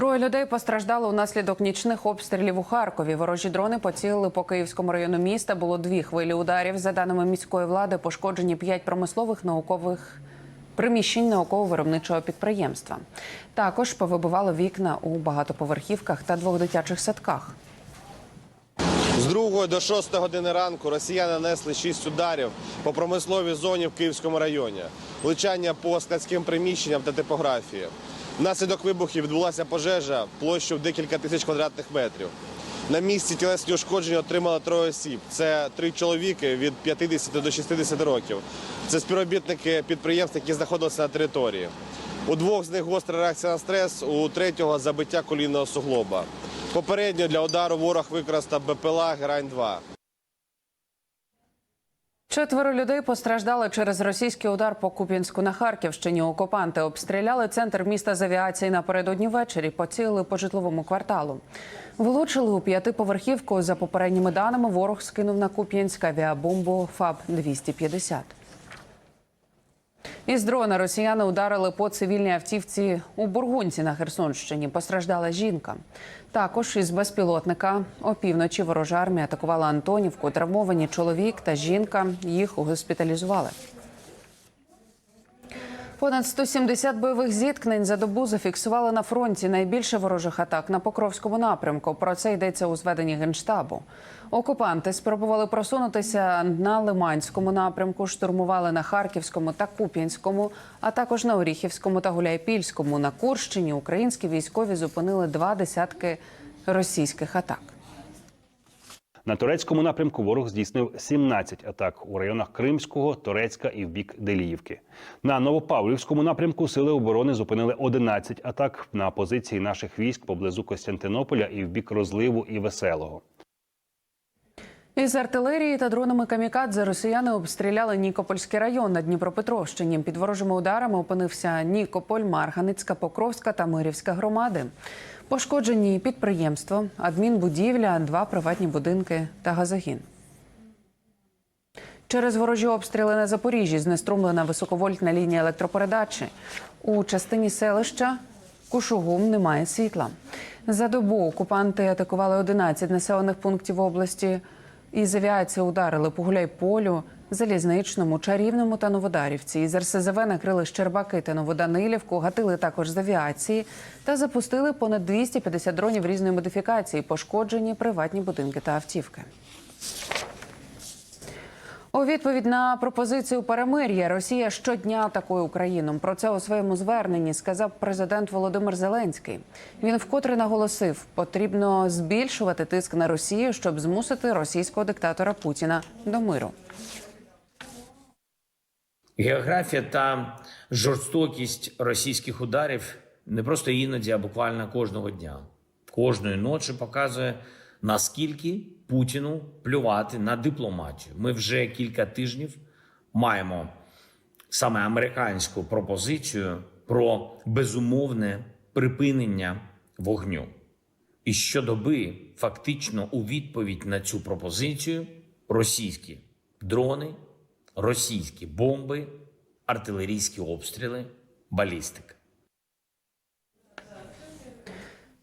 Троє людей постраждали унаслідок нічних обстрілів у Харкові. Ворожі дрони поцілили по Київському району міста. Було дві хвилі ударів. За даними міської влади, пошкоджені п'ять промислових наукових приміщень науково-виробничого підприємства. Також повибивало вікна у багатоповерхівках та двох дитячих садках. З 2 до 6 години ранку росіяни нанесли 6 ударів по промисловій зоні в Київському районі, влучання по складським приміщенням та типографії. Внаслідок вибухів відбулася пожежа площею в декілька тисяч квадратних метрів. На місці тілесні ушкодження отримали троє осіб. Це три чоловіки від 50 до 60 років. Це співробітники підприємств, які знаходилися на території. У двох з них гостра реакція на стрес, у третього забиття колінного суглоба. Попередньо для удару ворог використав БПЛА Герань-2. Четверо людей постраждали через російський удар по Куп'янську на Харківщині. Окупанти обстріляли центр міста з авіації напередодні ввечері. Поцілили по житловому кварталу. Влучили у п'ятиповерхівку. За попередніми даними, ворог скинув на Куп'янськ авіабомбу ФАБ 250 із дрона росіяни ударили по цивільній автівці у Бургунці на Херсонщині. Постраждала жінка. Також із безпілотника опівночі ворожа армія атакувала Антонівку. Травмовані чоловік та жінка їх госпіталізували. Понад 170 бойових зіткнень за добу зафіксували на фронті. Найбільше ворожих атак на Покровському напрямку. Про це йдеться у зведенні генштабу. Окупанти спробували просунутися на Лиманському напрямку, штурмували на Харківському та Куп'янському, а також на Оріхівському та Гуляйпільському. На Курщині українські військові зупинили два десятки російських атак. На турецькому напрямку ворог здійснив 17 атак у районах Кримського, Торецька і в бік Деліївки. На Новопавлівському напрямку сили оборони зупинили 11 атак на позиції наших військ поблизу Костянтинополя і в бік розливу і веселого. Із артилерії та дронами камікадзе росіяни обстріляли Нікопольський район на Дніпропетровщині. Під ворожими ударами опинився Нікополь, Марганицька, Покровська та Мирівська громади. Пошкоджені підприємство, адмінбудівля, два приватні будинки та газогін. Через ворожі обстріли на Запоріжжі знеструмлена високовольтна лінія електропередачі. У частині селища Кушугум немає світла. За добу окупанти атакували 11 населених пунктів області. Із авіації ударили по Гуляйполю, Залізничному, Чарівному та Новодарівці. Із РСЗВ накрили Щербаки та Новоданилівку, гатили також з авіації та запустили понад 250 дронів різної модифікації, пошкоджені приватні будинки та автівки. У відповідь на пропозицію перемир'я Росія щодня атакує Україну. Про це у своєму зверненні сказав президент Володимир Зеленський. Він вкотре наголосив, потрібно збільшувати тиск на Росію, щоб змусити російського диктатора Путіна до миру. Географія та жорстокість російських ударів не просто іноді, а буквально кожного дня, кожної ночі показує, наскільки Путіну плювати на дипломатію. Ми вже кілька тижнів маємо саме американську пропозицію про безумовне припинення вогню. І щодоби, фактично, у відповідь на цю пропозицію російські дрони, російські бомби, артилерійські обстріли, балістика.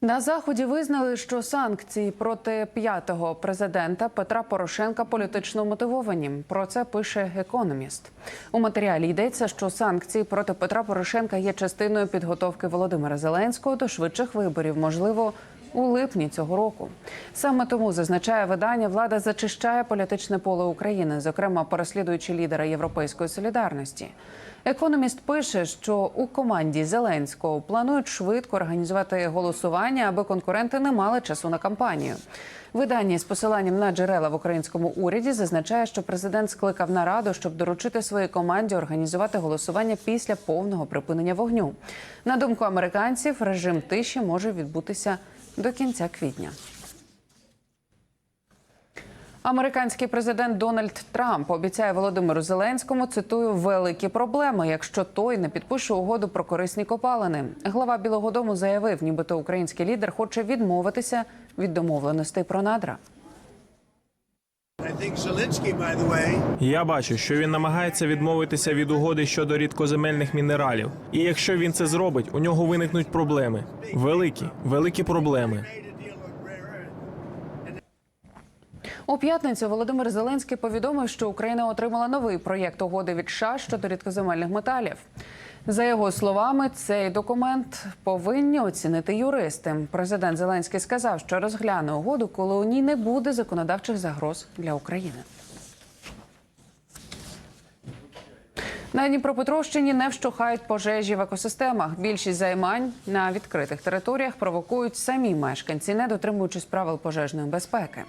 На заході визнали, що санкції проти п'ятого президента Петра Порошенка політично мотивовані. Про це пише економіст. У матеріалі йдеться, що санкції проти Петра Порошенка є частиною підготовки Володимира Зеленського до швидших виборів, можливо. У липні цього року саме тому зазначає видання, влада зачищає політичне поле України, зокрема переслідуючи лідера Європейської солідарності. Економіст пише, що у команді Зеленського планують швидко організувати голосування, аби конкуренти не мали часу на кампанію. Видання з посиланням на джерела в українському уряді зазначає, що президент скликав нараду, щоб доручити своїй команді організувати голосування після повного припинення вогню. На думку американців, режим тиші може відбутися до кінця квітня. Американський президент Дональд Трамп обіцяє Володимиру Зеленському цитую великі проблеми, якщо той не підпише угоду про корисні копалини. Глава Білого Дому заявив, нібито український лідер хоче відмовитися від домовленостей про надра. Я бачу, що він намагається відмовитися від угоди щодо рідкоземельних мінералів. І якщо він це зробить, у нього виникнуть проблеми. Великі, великі проблеми. У п'ятницю Володимир Зеленський повідомив, що Україна отримала новий проєкт угоди від США щодо рідкоземельних металів. За його словами, цей документ повинні оцінити юристи. Президент Зеленський сказав, що розгляне угоду, коли у ній не буде законодавчих загроз для України. На Дніпропетровщині не вщухають пожежі в екосистемах. Більшість займань на відкритих територіях провокують самі мешканці, не дотримуючись правил пожежної безпеки.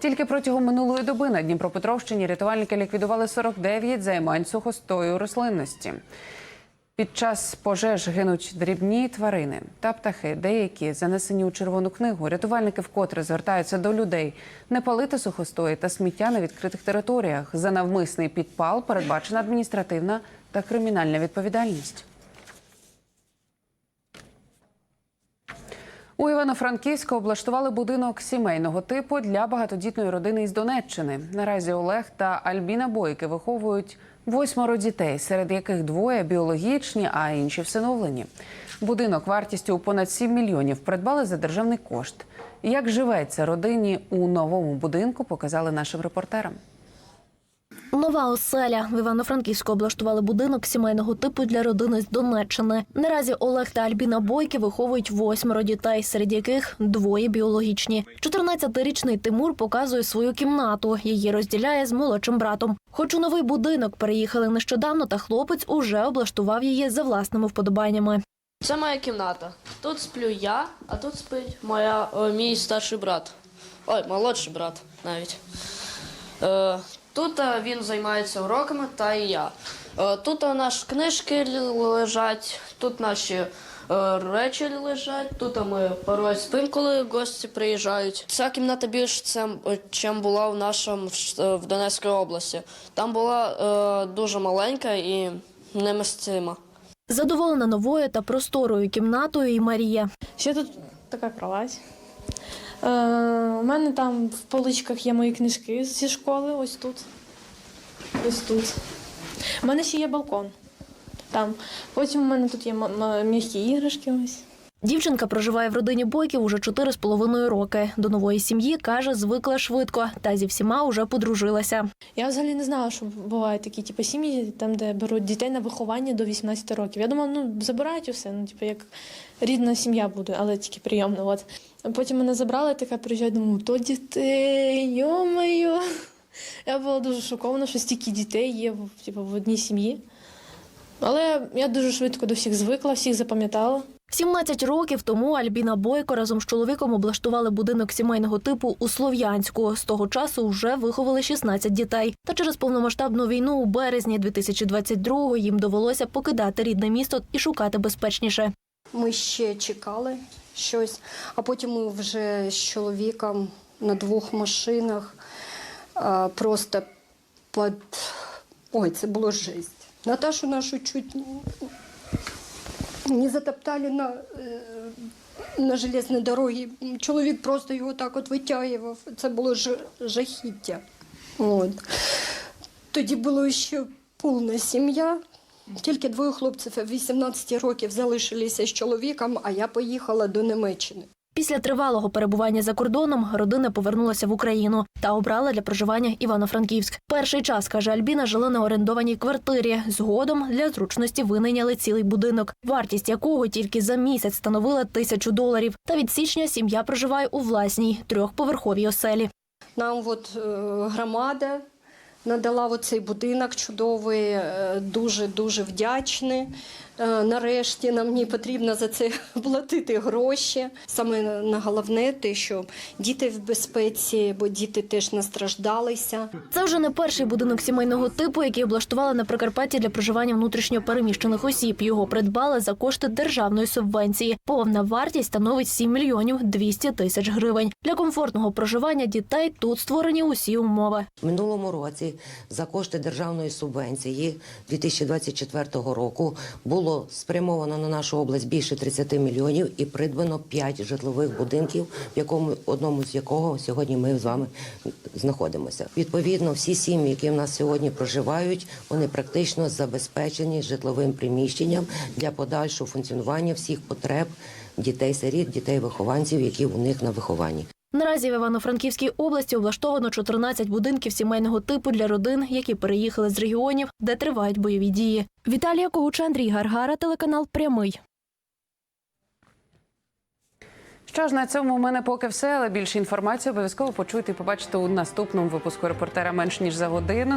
Тільки протягом минулої доби на Дніпропетровщині рятувальники ліквідували 49 займань сухостою рослинності. Під час пожеж гинуть дрібні тварини та птахи. Деякі занесені у червону книгу. Рятувальники вкотре звертаються до людей не палити сухостої та сміття на відкритих територіях. За навмисний підпал передбачена адміністративна та кримінальна відповідальність. У Івано-Франківську облаштували будинок сімейного типу для багатодітної родини із Донеччини. Наразі Олег та Альбіна Бойки виховують восьмеро дітей, серед яких двоє біологічні, а інші всиновлені. Будинок вартістю понад 7 мільйонів придбали за державний кошт. Як живеться родині у новому будинку, показали нашим репортерам. Нова оселя в Івано-Франківську облаштували будинок сімейного типу для родини з Донеччини. Наразі Олег та Альбіна Бойки виховують восьмеро дітей, серед яких двоє біологічні. 14-річний Тимур показує свою кімнату. Її розділяє з молодшим братом. Хоч у новий будинок переїхали нещодавно, та хлопець уже облаштував її за власними вподобаннями. Це моя кімната. Тут сплю я, а тут спить моя, о, мій старший брат. Ой, молодший брат навіть. Е, тут е, він займається уроками, та і я. Е, тут у нас книжки лежать, тут наші е, речі лежать, тут ми порой спимо, коли гості приїжджають. Ця кімната більше, ніж була в нашому в Донецькій області. Там була е, дуже маленька і немістима. Задоволена новою та просторою кімнатою і Марія. Ще тут така кровать. Е, у мене там в поличках є мої книжки зі школи, ось тут. Ось тут. У мене ще є балкон. Там. Потім у мене тут є м'які іграшки. Ось. Дівчинка проживає в родині Бойків уже чотири з половиною роки. До нової сім'ї каже, звикла швидко, та зі всіма уже подружилася. Я взагалі не знала, що бувають такі типу, сім'ї, там, де беруть дітей на виховання до 18 років. Я думала, ну забирають усе, ну, типу, як рідна сім'я буде, але тільки прийомна. От. Потім мене забрали, така приїжджаю, думаю, то дітей, йо-моє. Я була дуже шокована, що стільки дітей є типу, в одній сім'ї. Але я дуже швидко до всіх звикла, всіх запам'ятала. 17 років тому Альбіна Бойко разом з чоловіком облаштували будинок сімейного типу у Слов'янську. З того часу вже виховали 16 дітей. Та через повномасштабну війну у березні 2022-го їм довелося покидати рідне місто і шукати безпечніше. Ми ще чекали щось, а потім ми вже з чоловіком на двох машинах просто під... Ой, це було жесть. Наташу нашу чуть не затоптали на, е, на железній дорогі. Чоловік просто його так от витягував. Це було ж, жахіття. От. Тоді було ще повна сім'я. Тільки двоє хлопців 18 років залишилися з чоловіком, а я поїхала до Німеччини. Після тривалого перебування за кордоном родина повернулася в Україну та обрала для проживання Івано-Франківськ. Перший час каже Альбіна, жили на орендованій квартирі. Згодом для зручності винайняли цілий будинок, вартість якого тільки за місяць становила тисячу доларів. Та від січня сім'я проживає у власній трьохповерховій оселі. Нам от е, громада надала оцей будинок чудовий, е, дуже дуже вдячні. Е, Нарешті нам не потрібно за це платити гроші. Саме на головне те, що діти в безпеці, бо діти теж настраждалися. Це вже не перший будинок сімейного типу, який облаштували на Прикарпатті для проживання внутрішньо переміщених осіб. Його придбали за кошти державної субвенції. Повна вартість становить 7 мільйонів 200 тисяч гривень. Для комфортного проживання дітей тут створені усі умови. Минулому році за кошти державної субвенції 2024 року було спрямовано на нашу область більше 30 мільйонів і придбано 5 житлових будинків, в якому одному з якого сьогодні ми з вами знаходимося. Відповідно, всі сім'ї, які в нас сьогодні проживають, вони практично забезпечені житловим приміщенням для подальшого функціонування всіх потреб дітей-сиріт, дітей-вихованців, які у них на вихованні. Наразі в Івано-Франківській області облаштовано 14 будинків сімейного типу для родин, які переїхали з регіонів, де тривають бойові дії. Віталія Когуча, Андрій Гаргара, телеканал Прямий. Що ж на цьому в мене поки все, але більше інформації обов'язково почуєте і побачите у наступному випуску репортера менш ніж за годину.